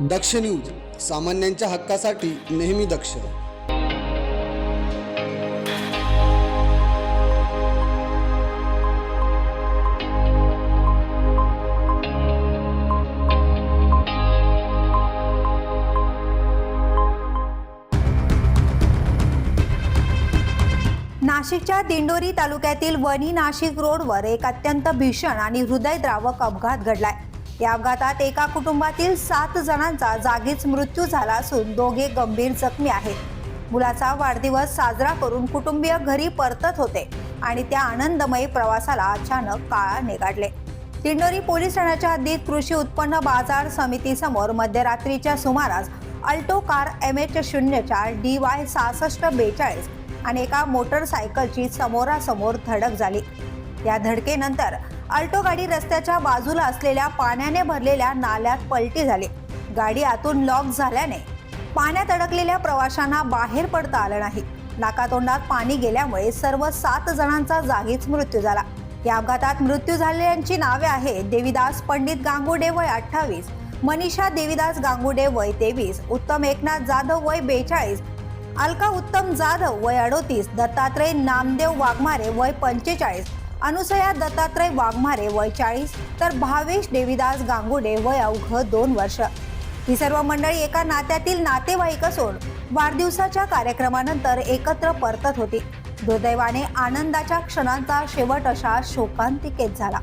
दक्ष news सामान्यांच्या हक्कासाठी नेहमी दक्ष. नाशिकच्या दिंडोरी तालुक्यातील वणी नाशिक रोडवर एक अत्यंत भीषण आणि हृदयद्रावक अपघात घडलाय. या अपघातात एका कुटुंबातील सात जणांचा जागीच मृत्यू झाला असून दोघे गंभीर जखमी आहेत. मुलाचा वाढदिवस साजरा करून कुटुंबीय घरी परतत होते आणि त्या आनंदमयी प्रवासाला अचानक काळा निघाडले. दिंडोरी पोलीस ठाण्याच्या हद्दीत कृषी उत्पन्न बाजार समितीसमोर मध्यरात्रीच्या सुमारास अल्टो कार एम एच शून्य चार डी वाय सहासष्ट बेचाळीस आणि एका मोटरसायकलची समोरासमोर धडक झाली. या धडकेनंतर अल्टो गाडी रस्त्याच्या बाजूला असलेल्या पाण्याने भरलेल्या नाल्यात पलटी झाली. गाडी आतून लॉक झाल्याने पाण्यात अडकलेल्या प्रवाशांना बाहेर पडता आलं नाही. नाकातोंडात पाणी गेल्यामुळे सर्व सात जणांचा जागीच मृत्यू झाला. या अपघातात मृत्यू झालेल्यांची नावे आहेत देवीदास पंडित गांगुडे वय अठ्ठावीस मनीषा देवीदास गांगुडे वय तेवीस उत्तम एकनाथ जाधव वय बेचाळीस अलका उत्तम जाधव वय अडोतीस दत्तात्रय नामदेव वाघमारे वय पंचेचाळीस अनुसया दत्तात्रय वाघमारे वय चाळीस तर भावेश देवीदास गांगुडे वय अवघ दोन वर्ष. ही सर्व मंडळी एका नात्यातील नातेवाईक असून वाढदिवसाच्या कार्यक्रमानंतर एकत्र परतत होती. दुर्दैवाने आनंदाच्या क्षणांचा शेवट अशा शोकांतिकेत झाला.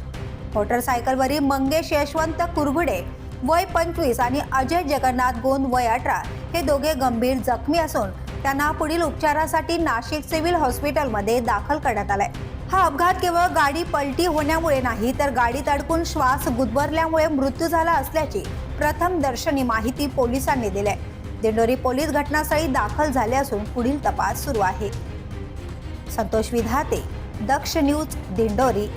मोटरसायकलवरील मंगेश यशवंत कुरगुडे वय पंचवीस आणि अजय जगन्नाथ गोंद वय अठरा हे दोघे गंभीर जखमी असून त्यांना पुढील उपचारासाठी नाशिक सिव्हिल हॉस्पिटलमध्ये दाखल करण्यात आलाय. हा अपघात केवळ गाडी पलटी होण्यामुळे नाही तर गाडीत अडकून श्वास गुदमरल्यामुळे मृत्यू झाला असल्याची प्रथम दर्शनी माहिती पोलिसांनी दिली आहे दिंडोरी पोलीस घटनास्थळी दाखल झाले असून पुढील तपास सुरू आहे. संतोष विधाते दक्ष न्यूज दिंडोरी.